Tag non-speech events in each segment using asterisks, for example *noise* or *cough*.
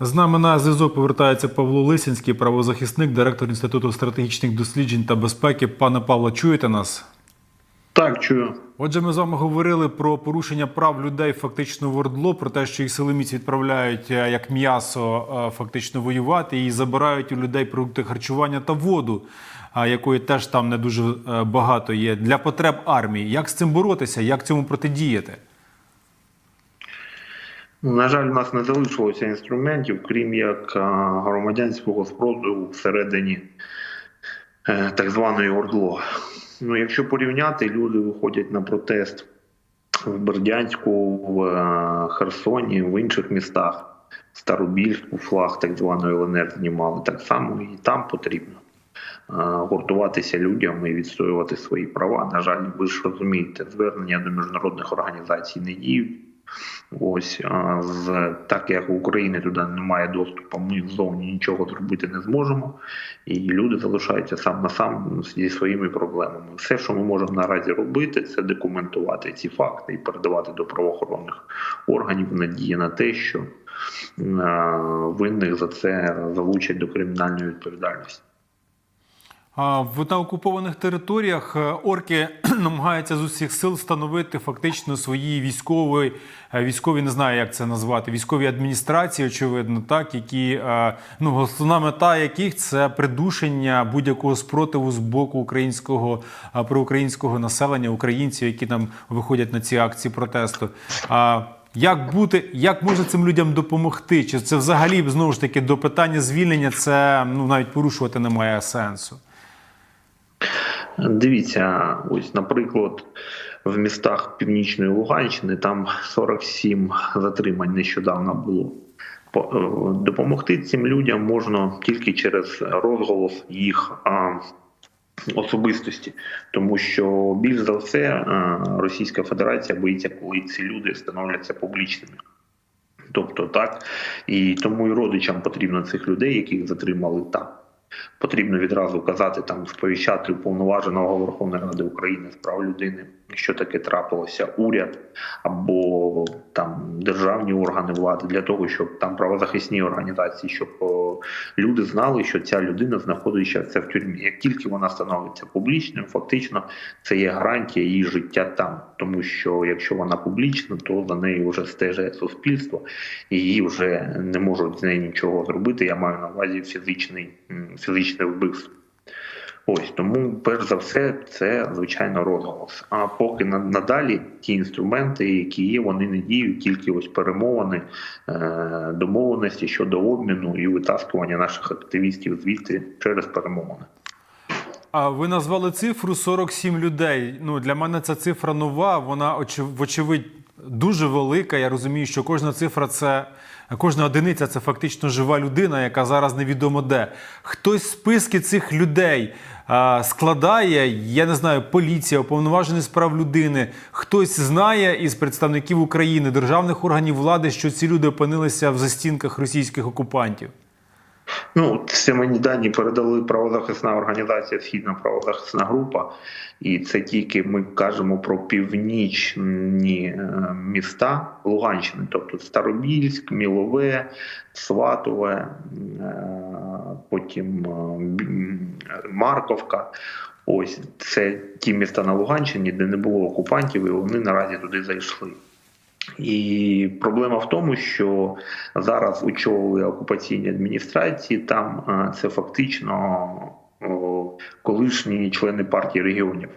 З нами на зв'язок повертається Павло Лисінський, правозахисник, директор Інституту стратегічних досліджень та безпеки. Пане Павло, чуєте нас? Так, чую. Отже, ми з вами говорили про порушення прав людей фактично в Ордло, про те, що їх силоміць відправляють е, як м'ясо е, фактично воювати і забирають у людей продукти харчування та воду, якої теж там не дуже е, багато є для потреб армії. Як з цим боротися? Як цьому протидіяти? Ну, На жаль, у нас не залишилося інструментів, крім як громадянського спротиву всередині е, так званої Ордло. Ну, якщо порівняти, люди виходять на протест в Бердянську, в е, Херсоні, в інших містах. Старобільську флаг так званої ЛНР знімали. Так само і там потрібно е, гуртуватися людям і відстоювати свої права. На жаль, ви ж розумієте, звернення до міжнародних організацій не діють. Ось з так як в Україні туди немає доступу, ми ззовні нічого зробити не зможемо, і люди залишаються сам на сам зі своїми проблемами. Все, що ми можемо наразі робити, це документувати ці факти і передавати до правоохоронних органів надії на те, що винних за це залучать до кримінальної відповідальності. В на окупованих територіях е, орки *clears throat* намагаються з усіх сил встановити фактично свої військові, е, військові не знаю, як це назвати, військові адміністрації, очевидно, так які е, ну основна мета яких це придушення будь-якого спротиву з боку українського проукраїнського населення, українців, які там виходять на ці акції протесту. Як бути, як можна цим людям допомогти? Чи це взагалі знову ж таки до питання звільнення? Це ну навіть порушувати немає сенсу. Дивіться, ось, наприклад, в містах Північної Луганщини там 47 затримань нещодавно було. Е, Допомогти цим людям можна тільки через розголос їх особистості, тому що більш за все Російська Федерація боїться, коли ці люди становляться публічними. Тобто так, і тому і родичам потрібно цих людей, яких затримали там. Потрібно відразу казати там, сповіщати уповноваженого Верховної Ради України з прав людини, що таке трапилося, уряд або там державні органи влади для того, щоб там правозахисні організації, щоб люди знали, що ця людина знаходиться в тюрмі. Як тільки вона становиться публічним, фактично це є гарантія її життя там, тому що якщо вона публічна, то за нею вже стежить суспільство, її вже не можуть з нею нічого зробити. Я маю на увазі фізичний фізичне вбивство. Ось тому, перш за все, це звичайно розголос. А поки на- надалі ті інструменти, які є, вони не діють, тільки ось перемовини, е, домовленості щодо обміну і витаскування наших активістів звідти через перемовини. А ви назвали цифру 47 людей. Ну для мене ця цифра нова. Вона очев- вочевидь дуже велика. Я розумію, що кожна цифра це кожна одиниця це фактично жива людина, яка зараз невідомо де. Хтось списки цих людей складає. Я не знаю, поліція, уповноважений з прав людини. Хтось знає із представників України, державних органів влади, що ці люди опинилися в застінках російських окупантів. Ну, це мені дані передали правозахисна організація Східна правозахисна група, і це тільки ми кажемо про північні е, міста Луганщини, тобто Старобільськ, Мілове, Сватове, е, потім е, Марковка. Ось це ті міста на Луганщині, де не було окупантів, і вони наразі туди зайшли. І проблема в тому, що зараз очолили окупаційні адміністрації, там е, це фактично колишні члени партії регіонів.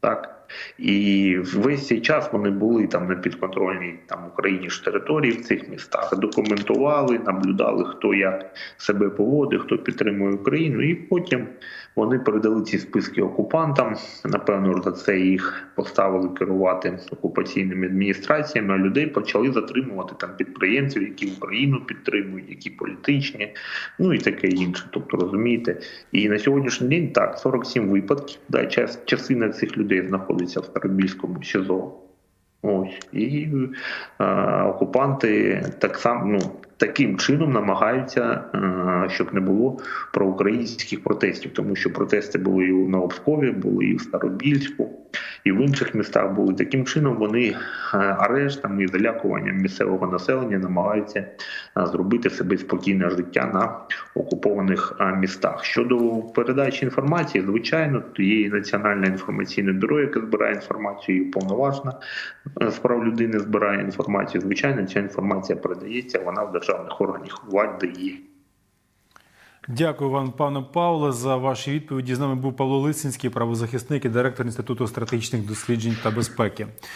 Так? І весь цей час вони були там на підконтрольній там Україні ж території в цих містах, документували, наблюдали, хто як себе поводить, хто підтримує Україну, і потім вони передали ці списки окупантам. Напевно, за це їх поставили керувати окупаційними адміністраціями. А людей почали затримувати там підприємців, які Україну підтримують, які політичні, ну і таке інше. Тобто розумієте, і на сьогоднішній день так 47 випадків. Да, час частина цих людей знаходиться в Старобільському СІЗО. Ось і е, окупанти так само ну таким чином намагаються, е, щоб не було проукраїнських протестів, тому що протести були і у Новопскові, були і в Старобільську, і в інших містах були таким чином. Вони е, арештами і залякуванням місцевого населення намагаються е, зробити собі спокійне життя на окупованих містах. Щодо передачі інформації, звичайно, то є і Національне інформаційне бюро, яке збирає інформацію, і повноважна е, з прав людини збирає інформацію. Звичайно, ця інформація передається, вона в державних органів влади є. Дякую вам, пане Павле, за ваші відповіді. З нами був Павло Лисинський, правозахисник і директор Інституту стратегічних досліджень та безпеки.